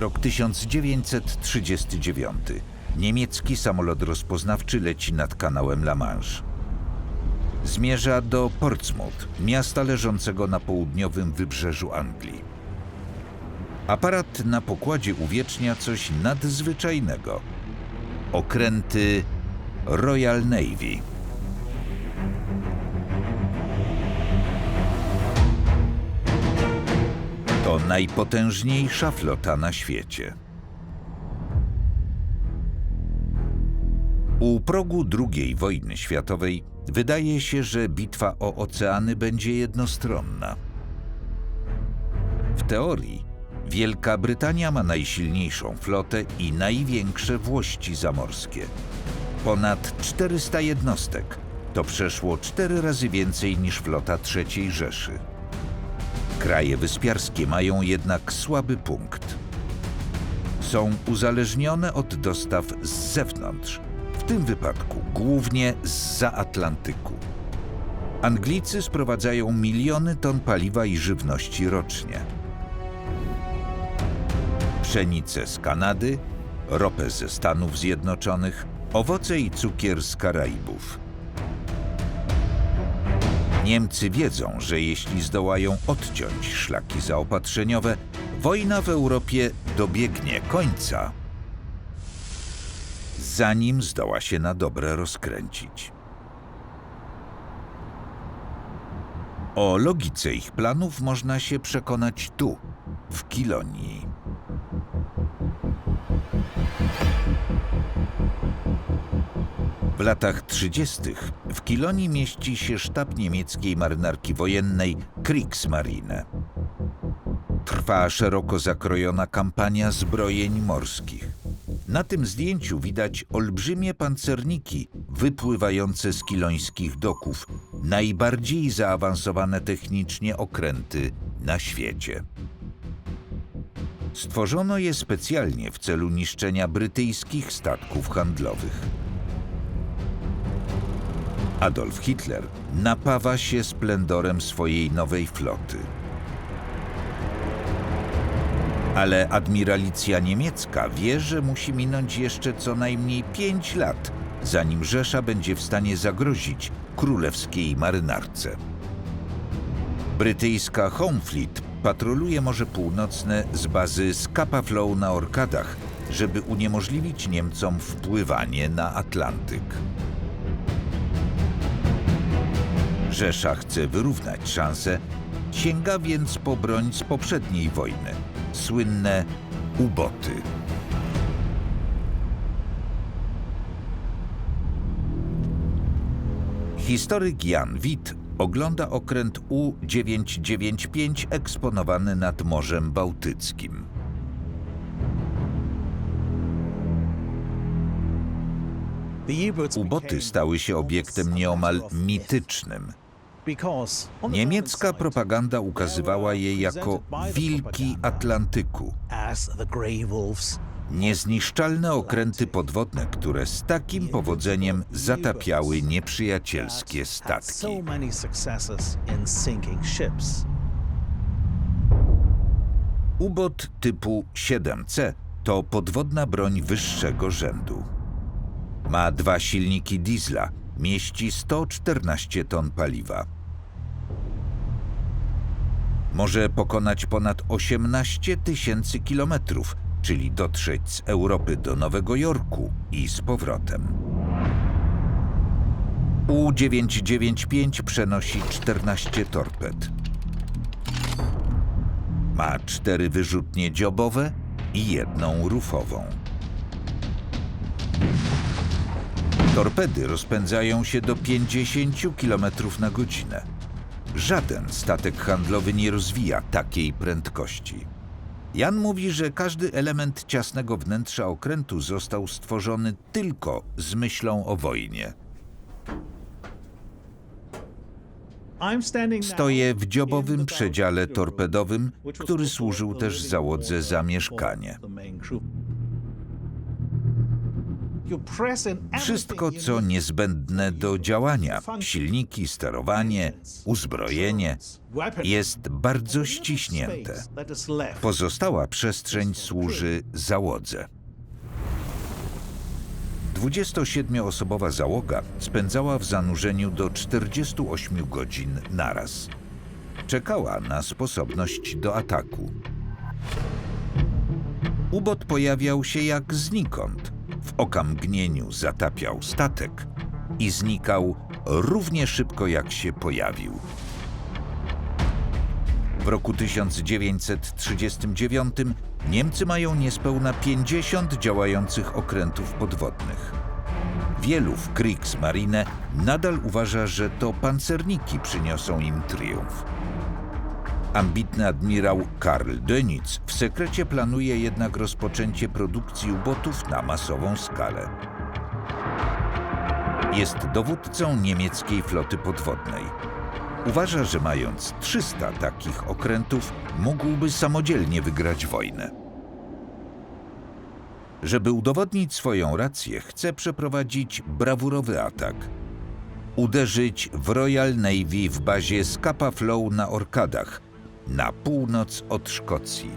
Rok 1939. Niemiecki samolot rozpoznawczy leci nad kanałem La Manche. Zmierza do Portsmouth, miasta leżącego na południowym wybrzeżu Anglii. Aparat na pokładzie uwiecznia coś nadzwyczajnego. Okręty Royal Navy. To najpotężniejsza flota na świecie. U progu II wojny światowej wydaje się, że bitwa o oceany będzie jednostronna. W teorii Wielka Brytania ma najsilniejszą flotę i największe włości zamorskie. Ponad 400 jednostek to przeszło cztery razy więcej niż flota III Rzeszy. Kraje wyspiarskie mają jednak słaby punkt. Są uzależnione od dostaw z zewnątrz, w tym wypadku głównie zza Atlantyku. Anglicy sprowadzają miliony ton paliwa i żywności rocznie. Pszenicę z Kanady, ropę ze Stanów Zjednoczonych, owoce i cukier z Karaibów. Niemcy wiedzą, że jeśli zdołają odciąć szlaki zaopatrzeniowe, wojna w Europie dobiegnie końca, zanim zdoła się na dobre rozkręcić. O logice ich planów można się przekonać tu, w Kilonii. W latach 30. w Kilonii mieści się sztab niemieckiej marynarki wojennej Kriegsmarine. Trwa szeroko zakrojona kampania zbrojeń morskich. Na tym zdjęciu widać olbrzymie pancerniki wypływające z kilońskich doków, najbardziej zaawansowane technicznie okręty na świecie. Stworzono je specjalnie w celu niszczenia brytyjskich statków handlowych. Adolf Hitler napawa się splendorem swojej nowej floty. Ale admiralicja niemiecka wie, że musi minąć jeszcze co najmniej pięć lat, zanim Rzesza będzie w stanie zagrozić królewskiej marynarce. Brytyjska Home Fleet patroluje Morze Północne z bazy Scapa Flow na Orkadach, żeby uniemożliwić Niemcom wpływanie na Atlantyk. Rzesza chce wyrównać szanse, sięga więc po broń z poprzedniej wojny słynne uboty. Historyk Jan Witt ogląda okręt U-995 eksponowany nad Morzem Bałtyckim. Uboty stały się obiektem nieomal mitycznym. Niemiecka propaganda ukazywała je jako wilki Atlantyku, niezniszczalne okręty podwodne, które z takim powodzeniem zatapiały nieprzyjacielskie statki. Ubot typu 7C to podwodna broń wyższego rzędu. Ma dwa silniki diesla, mieści 114 ton paliwa. Może pokonać ponad 18 tysięcy kilometrów, czyli dotrzeć z Europy do Nowego Jorku i z powrotem. U-995 przenosi 14 torped. Ma cztery wyrzutnie dziobowe i jedną rufową. Torpedy rozpędzają się do 50 km na godzinę. Żaden statek handlowy nie rozwija takiej prędkości. Jan mówi, że każdy element ciasnego wnętrza okrętu został stworzony tylko z myślą o wojnie. Stoję w dziobowym przedziale torpedowym, który służył też załodze za mieszkanie. Wszystko, co niezbędne do działania silniki, sterowanie, uzbrojenie jest bardzo ściśnięte. Pozostała przestrzeń służy załodze. 27-osobowa załoga spędzała w zanurzeniu do 48 godzin naraz. Czekała na sposobność do ataku. Ubot pojawiał się jak znikąd. Okamgnieniu zatapiał statek i znikał równie szybko jak się pojawił. W roku 1939 Niemcy mają niespełna 50 działających okrętów podwodnych. Wielu w Kriegsmarine nadal uważa, że to pancerniki przyniosą im triumf. Ambitny admirał Karl Dönitz w sekrecie planuje jednak rozpoczęcie produkcji ubotów na masową skalę. Jest dowódcą niemieckiej floty podwodnej. Uważa, że mając 300 takich okrętów, mógłby samodzielnie wygrać wojnę. Żeby udowodnić swoją rację, chce przeprowadzić brawurowy atak. Uderzyć w Royal Navy w bazie Scapa Flow na Orkadach, na północ od Szkocji.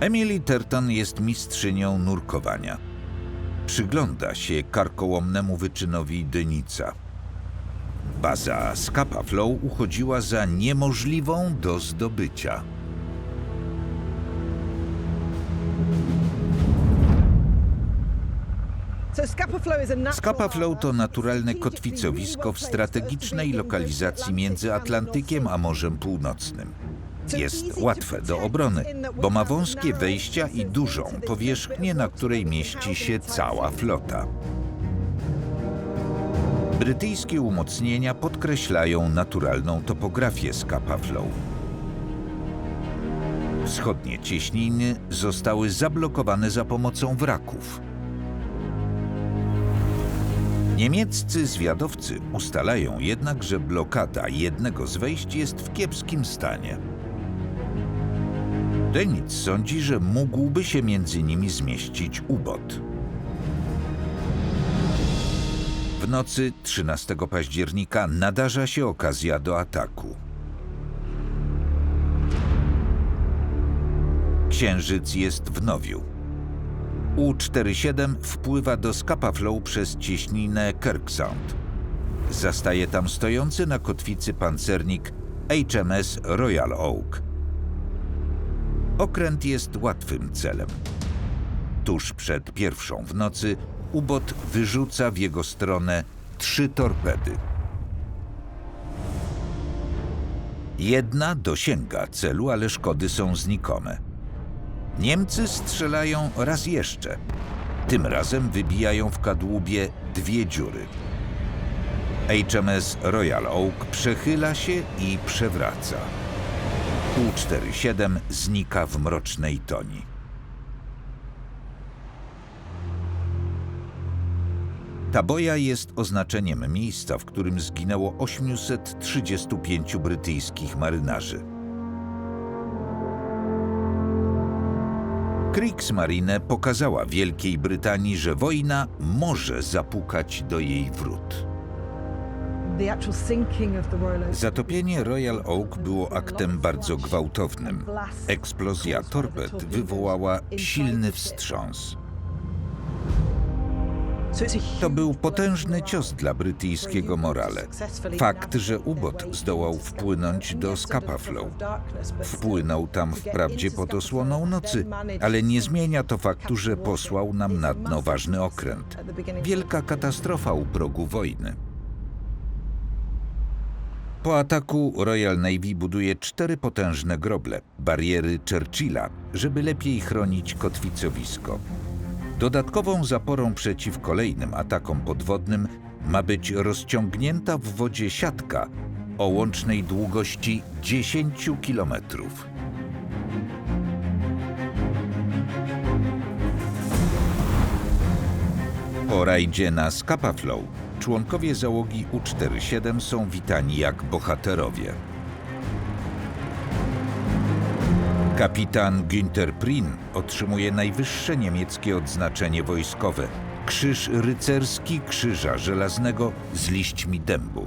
Emily Terton jest mistrzynią nurkowania. Przygląda się karkołomnemu wyczynowi Dynica. Baza Scapa Flow uchodziła za niemożliwą do zdobycia. Scapa Flow to naturalne kotwicowisko w strategicznej lokalizacji między Atlantykiem a Morzem Północnym. Jest łatwe do obrony, bo ma wąskie wejścia i dużą powierzchnię, na której mieści się cała flota. Brytyjskie umocnienia podkreślają naturalną topografię Scapa Flow. Wschodnie cieśniny zostały zablokowane za pomocą wraków. Niemieccy zwiadowcy ustalają jednak, że blokada jednego z wejść jest w kiepskim stanie. Denic sądzi, że mógłby się między nimi zmieścić ubot. W nocy 13 października nadarza się okazja do ataku. Księżyc jest w Nowiu. U-47 wpływa do Scapa Flow przez cieśninę Kirksound. Zastaje tam stojący na kotwicy pancernik HMS Royal Oak. Okręt jest łatwym celem. Tuż przed pierwszą w nocy ubot wyrzuca w jego stronę trzy torpedy. Jedna dosięga celu, ale szkody są znikome. Niemcy strzelają raz jeszcze. Tym razem wybijają w kadłubie dwie dziury. HMS Royal Oak przechyla się i przewraca. U-47 znika w mrocznej toni. Ta boja jest oznaczeniem miejsca, w którym zginęło 835 brytyjskich marynarzy. Kriegsmarine pokazała Wielkiej Brytanii, że wojna może zapukać do jej wrót. Zatopienie Royal Oak było aktem bardzo gwałtownym. Eksplozja torped wywołała silny wstrząs. To był potężny cios dla brytyjskiego morale. Fakt, że ubot zdołał wpłynąć do Scapa Flow. Wpłynął tam wprawdzie pod osłoną nocy, ale nie zmienia to faktu, że posłał nam na dno ważny okręt. Wielka katastrofa u progu wojny. Po ataku Royal Navy buduje cztery potężne groble, bariery Churchilla, żeby lepiej chronić kotwicowisko. Dodatkową zaporą przeciw kolejnym atakom podwodnym ma być rozciągnięta w wodzie siatka o łącznej długości 10 kilometrów. Po rajdzie na Scapa Flow członkowie załogi U-47 są witani jak bohaterowie. Kapitan Günther Prin otrzymuje najwyższe niemieckie odznaczenie wojskowe Krzyż Rycerski Krzyża Żelaznego z liśćmi dębu.